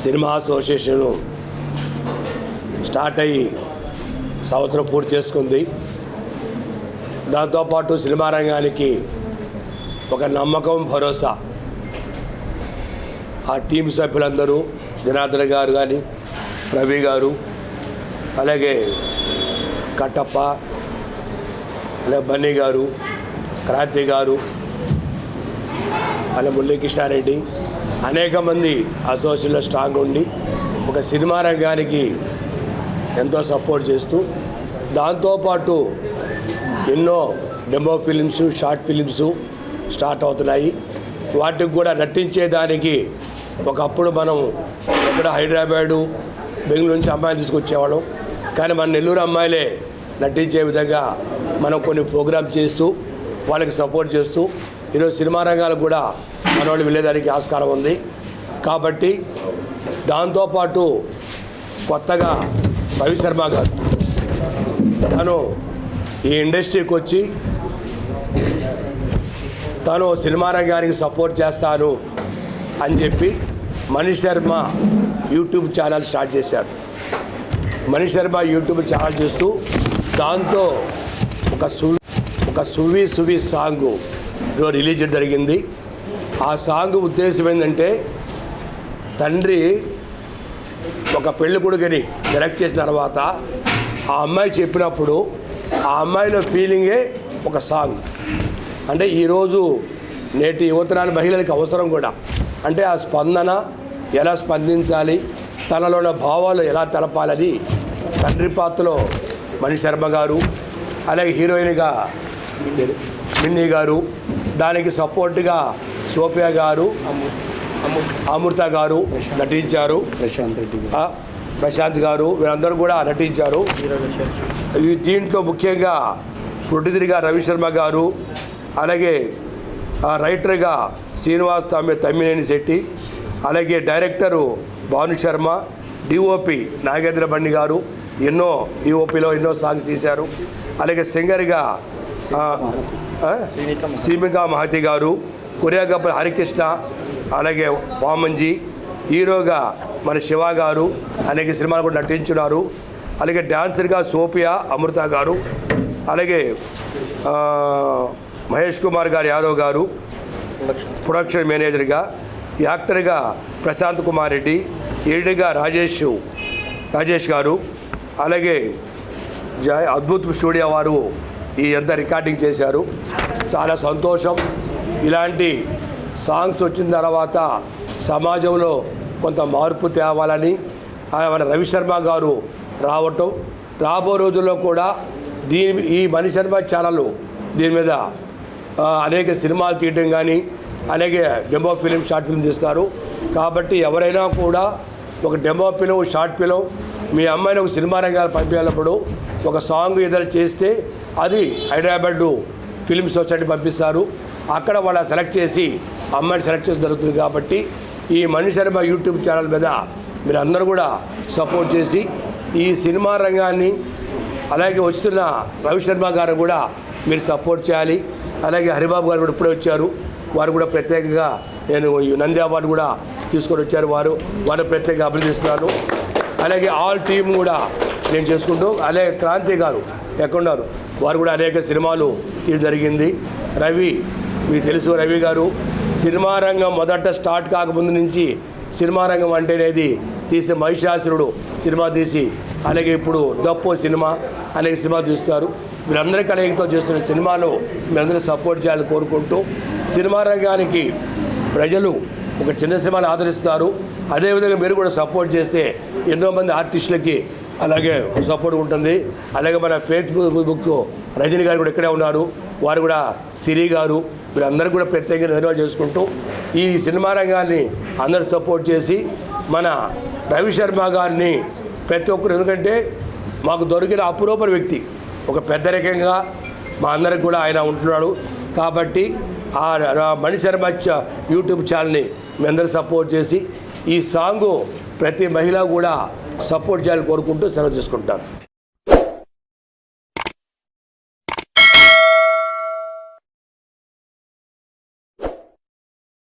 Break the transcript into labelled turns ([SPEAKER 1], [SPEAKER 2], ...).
[SPEAKER 1] Cinema association start అయ్యి సంవత్సరం పూర్తి చేసుకుంది. దాంతోపాటు సినిమా రంగానికి ఒక నమ్మకం భరోసా. ఆ టీం సభ్యులందరూ జనార్దన్ గారు కానీ రవి గారు అలాగే కట్టప్ప అలాగే బన్నీ గారు క్రాంతి గారు అలా మురళీకృష్ణారెడ్డి అనేక మంది అసోసియేషన్లో స్ట్రాంగ్ ఉండి ఒక సినిమా రంగానికి ఎంతో సపోర్ట్ చేస్తూ దాంతోపాటు ఎన్నో demo films short films start అవుతున్నాయి. వాటికి కూడా నటించేదానికి ఒకప్పుడు మనం ఎక్కడ హైదరాబాదు బెంగళూరు నుంచి అమ్మాయిలు తీసుకొచ్చేవాళ్ళం. కానీ మన నెల్లూరు అమ్మాయిలే నటించే విధంగా మనం కొన్ని ప్రోగ్రామ్ చేస్తూ వాళ్ళకి సపోర్ట్ చేస్తూ ఈరోజు సినిమా రంగాలకు కూడా మనవాళ్ళు వెళ్ళేదానికి ఆస్కారం ఉంది. కాబట్టి దాంతోపాటు కొత్తగా రవి శర్మ గారు తను ఈ ఇండస్ట్రీకి వచ్చి తను సినిమా రంగానికి సపోర్ట్ చేస్తాను అని చెప్పి Manish Sharma YouTube channel start చేశారు. మనీష్ శర్మ యూట్యూబ్ ఛానల్ చేస్తూ దాంతో ఒక సు ఒక సువి సువి సాంగ్ రిలీజ్ జరిగింది. ఆ సాంగ్ ఉద్దేశం ఏంటంటే తండ్రి ఒక పెళ్ళి కొడుకుని సెలెక్ట్ చేసిన తర్వాత ఆ అమ్మాయి చెప్పినప్పుడు ఆ అమ్మాయిలో ఫీలింగే ఒక సాంగ్. అంటే ఈరోజు నేటి యువతరాల మహిళలకు అవసరం కూడా. అంటే ఆ స్పందన ఎలా స్పందించాలి తనలో ఉన్న భావాలు ఎలా తెలపాలని తండ్రి పాత్రలో మణి శర్మ గారు అలాగే హీరోయిన్గా మిన్నీ గారు దానికి సపోర్ట్గా సోఫియా గారు అమృత గారు నటించారు.
[SPEAKER 2] ప్రశాంత్
[SPEAKER 1] ప్రశాంత్ గారు వీరందరూ కూడా నటించారు. ఈ దీంట్లో ముఖ్యంగా ప్రొడ్యూసర్గా రవిశర్మ గారు అలాగే రైటర్గా శ్రీనివాస్ తమ్మి తమ్మినేని శెట్టి అలాగే డైరెక్టరు భాను శర్మ డిఓపి నాగేంద్ర బండి గారు ఎన్నో డిఓపిలో ఎన్నో సాంగ్స్ తీశారు. అలాగే సింగర్గా సీమికా మహతి గారు కొరియోగ్రాఫర్ హరికృష్ణ అలాగే వామంజీ హీరోగా మన శివ గారు అనేక సినిమాలు కూడా నటించున్నారు. అలాగే డాన్సర్గా సోఫియా అమృత గారు అలాగే మహేష్ కుమార్ గారు యాదవ్ గారు ప్రొడక్షన్ మేనేజర్గా యాక్టర్గా ప్రశాంత్ కుమార్ రెడ్డి ఎడిగా రాజేష్ రాజేష్ గారు అలాగే జయ అద్భుత్ స్టూడియో వారు ఈ అంతా రికార్డింగ్ చేశారు. చాలా సంతోషం. ఇలాంటి సాంగ్స్ వచ్చిన తర్వాత సమాజంలో కొంత మార్పు తేవాలని మన రవిశర్మ గారు రావటం. రాబో రోజుల్లో కూడా దీని ఈ మణిశర్మ ఛానల్ దీని మీద అనేక సినిమాలు తీయటం కానీ అలాగే డెమో ఫిలిం షార్ట్ ఫిల్మ్ తీస్తారు. కాబట్టి ఎవరైనా కూడా ఒక డెమో ఫిలిం షార్ట్ ఫిలిం మీ అమ్మాయిని ఒక సినిమా రంగాలు పంపించినప్పుడు ఒక సాంగ్ ఏదైనా చేస్తే అది హైదరాబాదు ఫిల్మ్ సొసైటీ పంపిస్తారు. అక్కడ వాళ్ళ సెలెక్ట్ చేసి అమ్మాయిని సెలెక్ట్ చేసి జరుగుతుంది కాబట్టి ఈ మణి శర్మ యూట్యూబ్ ఛానల్ మీద మీరు అందరూ కూడా సపోర్ట్ చేసి ఈ సినిమా రంగాన్ని అలాగే వస్తున్న రవిశర్మ గారు కూడా మీరు సపోర్ట్ చేయాలి. అలాగే హరిబాబు గారు కూడా ఇప్పుడే వచ్చారు. వారు కూడా ప్రత్యేకంగా నేను నంది అవార్డు కూడా తీసుకొని వచ్చారు వారు. వారు ప్రత్యేకంగా అభినందిస్తున్నాను. అలాగే ఆల్ టీమ్ కూడా నేను చేసుకుంటూ అలాగే క్రాంతి గారు ఎక్కడున్నారు? వారు కూడా అనేక సినిమాలు తీయడం జరిగింది. రవి మీకు తెలుసు రవి గారు సినిమా రంగం మొదట స్టార్ట్ కాకముందు నుంచి సినిమా రంగం అంటేనేది తీసే మహిషాసురుడు సినిమా తీసి అలాగే ఇప్పుడు దప్పో సినిమా అనేక సినిమా తీస్తారు. వీరందరి కలయికతో చేస్తున్న సినిమాలో మీరందరూ సపోర్ట్ చేయాలని కోరుకుంటూ సినిమా రంగానికి ప్రజలు ఒక చిన్న సినిమాని ఆదరిస్తారు. అదేవిధంగా మీరు కూడా సపోర్ట్ చేస్తే ఎంతోమంది ఆర్టిస్టులకి అలాగే సపోర్ట్ ఉంటుంది. అలాగే మన ఫేస్బుక్ బుక్ రజనీ గారు కూడా ఇక్కడే ఉన్నారు. వారు కూడా సిరి గారు. వీరందరూ కూడా ప్రత్యేకంగా ధన్యవాదాలు చేసుకుంటూ ఈ సినిమా రంగాన్ని అందరూ సపోర్ట్ చేసి మన రవి శర్మ గారిని ప్రతి ఒక్కరు ఎందుకంటే మాకు దొరికిన అపురూప వ్యక్తి. ఒక పెద్దరికంగా మా అందరికి కూడా ఆయన ఉంటున్నాడు. కాబట్టి ఆ మణిశర్మ మణి శర్మ యూట్యూబ్ ఛానల్ని మీ అందరూ సపోర్ట్ చేసి ఈ సాంగు ప్రతి మహిళ కూడా సపోర్ట్ చేయాలని కోరుకుంటూ సెలవు తీసుకుంటాను.